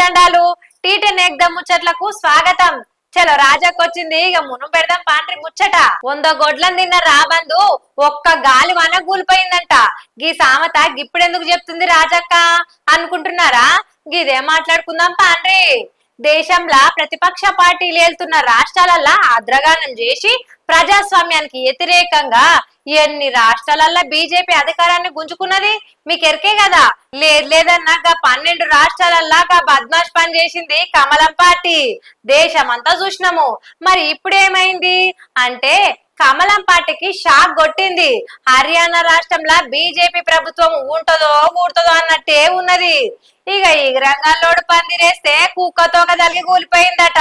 దండాలు టీటెన్ ఎగ్దమ్ ముచ్చట్లకు స్వాగతం. చలో రాజాకు వచ్చింది ఇక మును పెడదాం పాండ్రి ముచ్చట. వంద గొడ్లను తిన్న రాబందు ఒక్క గాలి వన కూలిపోయిందంట గీ సామెత గిప్పుడెందుకు చెప్తుంది రాజక్క? అనుకుంటున్నారా? గిదే మాట్లాడుకుందాం పాండ్రి. దేశంలో ప్రతిపక్ష పార్టీలు వెళ్తున్న రాష్ట్రాలల్లా అద్రగానం చేసి ప్రజాస్వామ్యానికి వ్యతిరేకంగా ఎన్ని రాష్ట్రాలల్లో బీజేపీ అధికారాన్ని గుంజుకున్నది? మీకు ఎరికే కదా? లేదు లేదన్నాక పన్నెండు రాష్ట్రాలల్లాగా బద్మాష్ పని చేసింది కమలం పార్టీ. దేశమంతా చూసినాము. మరి ఇప్పుడు ఏమైంది అంటే కమలం పార్టీకి షాక్ కొట్టింది. హర్యానా రాష్ట్రంలో బీజేపీ ప్రభుత్వం ఉంటుందో ఊడుతుందో అన్నట్టే ఉన్నది. ఇక ఈ రంగాల్లోడు పందిరేస్తే కుక్కతో కలిగి కూలిపోయిందట.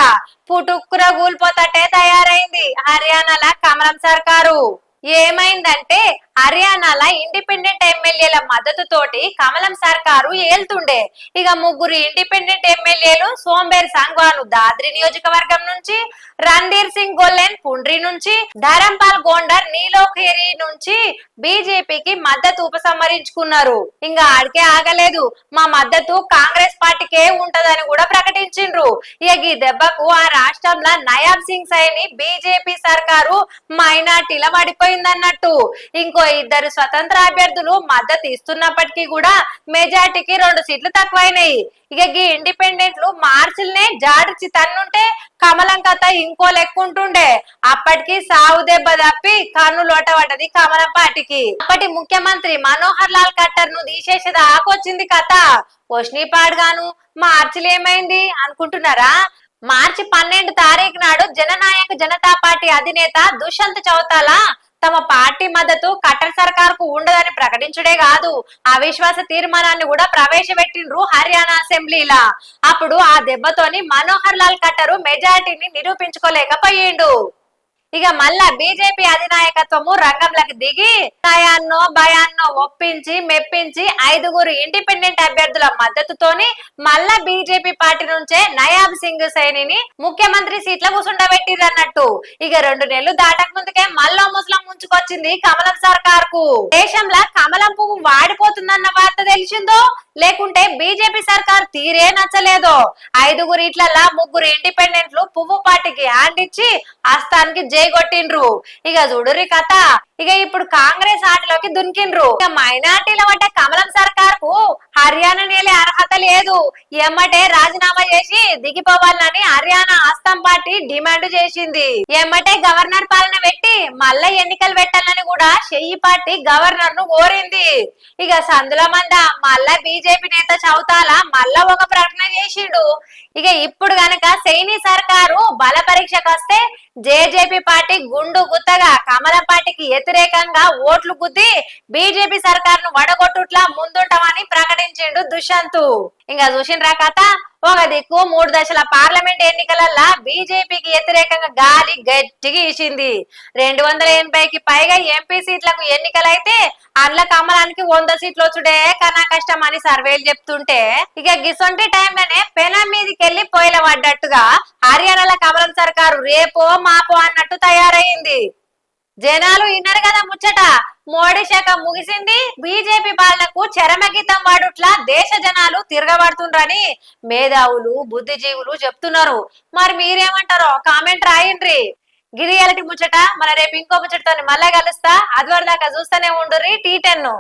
పుటుక్కున కూలిపోతట్టే తయారైంది. హర్యానాల కమలం సర్కారు ఏమైందంటే హర్యానాల ఇండిపెండెంట్ ఎమ్మెల్యేల మద్దతుతోటి కమలం సర్కారు ఏల్తుండే ఇక ముగ్గురు ఇండిపెండెంట్ ఎమ్మెల్యేలు సోంబేర్ సంగ్వాను దాద్రి నియోజకవర్గం నుంచి రణ్ధీర్ సింగ్ గొల్లెన్ పుండ్రి నుంచి ధరంపాల్ గోండర్ నీలోఖేరి నుంచి బీజేపీకి మద్దతు ఉపసంహరించుకున్నారు. ఇంకా ఆడికే ఆగలేదు. మా మద్దతు కాంగ్రెస్ పార్టీకే ఉంటదని కూడా ప్రకటించిండ్రు. ఇక ఈ దెబ్బకు ఆ రాష్ట్రంలో నయాబ్ సింగ్ సైని బీజేపీ సర్కారు మైనార్టీల పడిపోయిందన్నట్టు. ఇంకో ఇద్దరు స్వతంత్ర అభ్యర్థులు మద్దతు ఇస్తున్నప్పటికీ కూడా మెజార్టీకి రెండు సీట్లు తక్కువైనాయి. ఇక ఈ ఇండిపెండెంట్లు మార్చిల్నే జాడిచి తన్నుంటే కమలం కథ ఇంకో లెక్కుంటుండే. అప్పటికి సావు దెబ్బ తప్పి కన్ను లోటపడ్డది కమలం పార్టీకి. అప్పటి ముఖ్యమంత్రి మనోహర్ లాల్ ఖట్టర్ను తీసేసేది ఆకొచ్చింది కథ. వష్ణీపాడు గాను మార్చిలు ఏమైంది అనుకుంటున్నారా? మార్చి పన్నెండు తారీఖు నాడు జననాయక జనతా పార్టీ అధినేత దుష్యంత్ చౌతాలా తమ పార్టీ మద్దతు ఖట్టర్ సర్కార్కు ఉండదని ప్రకటించుడే కాదు. అవిశ్వాస తీర్మానాన్ని కూడా ప్రవేశపెట్టిండ్రు హర్యానా అసెంబ్లీలా. అప్పుడు ఆ దెబ్బతోని మనోహర్ లాల్ ఖట్టరు మెజార్టీని నిరూపించుకోలేకపోయిండు. ఇక మళ్ళా బీజేపీ అధినాయకత్వము రంగంలోకి దిగి నయాన్నో భయాన్నో ఒప్పించి మెప్పించి ఐదుగురు ఇండిపెండెంట్ అభ్యర్థుల మద్దతుతోని మళ్ళా బీజేపీ పార్టీ నుంచే నయాబ్ సింగ్ సైనిని ముఖ్యమంత్రి సీట్ల కూసుండబెట్టిరన్నట్టు. ఇక రెండు నెలలు దాటక ముందుకే మళ్ళా ముసలం ముంచుకొచ్చింది కమలం సర్కార్కు దేశంలో కమలం పువ్వు వాడిపోతుందన్న వార్త తెలిసిందో? లేకుంటే బీజేపీ సర్కార్ తీరే నచ్చలేదు. ఐదుగురు ఇట్లల్లా ముగ్గురు ఇండిపెండెంట్లు పువ్వు పార్టీకి హ్యాండ్ ఇచ్చి హస్తానికి జై కొట్టిండ్రు. ఇక చూడురి కథ. ఇక ఇప్పుడు కాంగ్రెస్ ఆటలోకి దునికిండ్రు. ఇక మైనార్టీల వంట కమలం సర్కార్కు హర్యానా నేలే అర్హత లేదు. ఎమ్మటే రాజీనామా చేసి దిగిపోవాలని హర్యానా అస్సాం పార్టీ డిమాండ్ చేసింది. ఎమ్మటే గవర్నర్ పాలన పెట్టి మళ్ళా ఎన్నికలు పెట్టాలని కూడా షెయ్యి పార్టీ గవర్నర్ను కోరింది. ఇక సందుల మంద మళ్ళా బీజేపీ నేత చౌతాల మళ్ళా ఒక ప్రకటన చేసిండు. ఇక ఇప్పుడు గనక సైని సర్కారు బల పరీక్షకు వస్తే జేజేపీ పార్టీ గుండు గుత్తగా కమల పార్టీకి వ్యతిరేకంగా ఓట్లు గుద్ది బీజేపీ సర్కార్ను వడగొట్టుట్లా ముందుంటామని ప్రకటించిండు దుష్యంత్. ఇంకా చూసిండ్రా కథ? ఒక దిక్కు మూడు దశల పార్లమెంట్ ఎన్నికలల్లా బీజేపీకి వ్యతిరేకంగా గాలి గట్టిగా ఇచ్చింది రెండు వందల ఎనభైకి పైగా ఎంపీ సీట్లకు ఎన్నికలైతే అందులో కమలానికి వంద సీట్లు వచ్చుడే కన్నా కష్టం అని సర్వేలు చెప్తుంటే ఇక గిసొంటి టైంలోనే పెనం మీదకి వెళ్ళి పొయ్యిల పడ్డట్టుగా హర్యానాల కమలం సర్కారు రేపో మాపో అన్నట్టు తయారైంది. జనాలు విన్నారు కదా ముచ్చట. మోడీ శాఖ ముగిసింది బీజేపీ పాలనకు చరమగీతం వాడుట్లా దేశ జనాలు తిరగబడుతుండ్రని మేధావులు బుద్ధిజీవులు చెప్తున్నారు. మరి మీరేమంటారో? కామెంట్ రాయండి. గిరి ముచ్చట మన రేపు ఇంకో ముచ్చటతో మళ్ళా కలుస్తా. అదివరదాకా చూస్తూనే ఉండుర్రి టీ టెన్ను.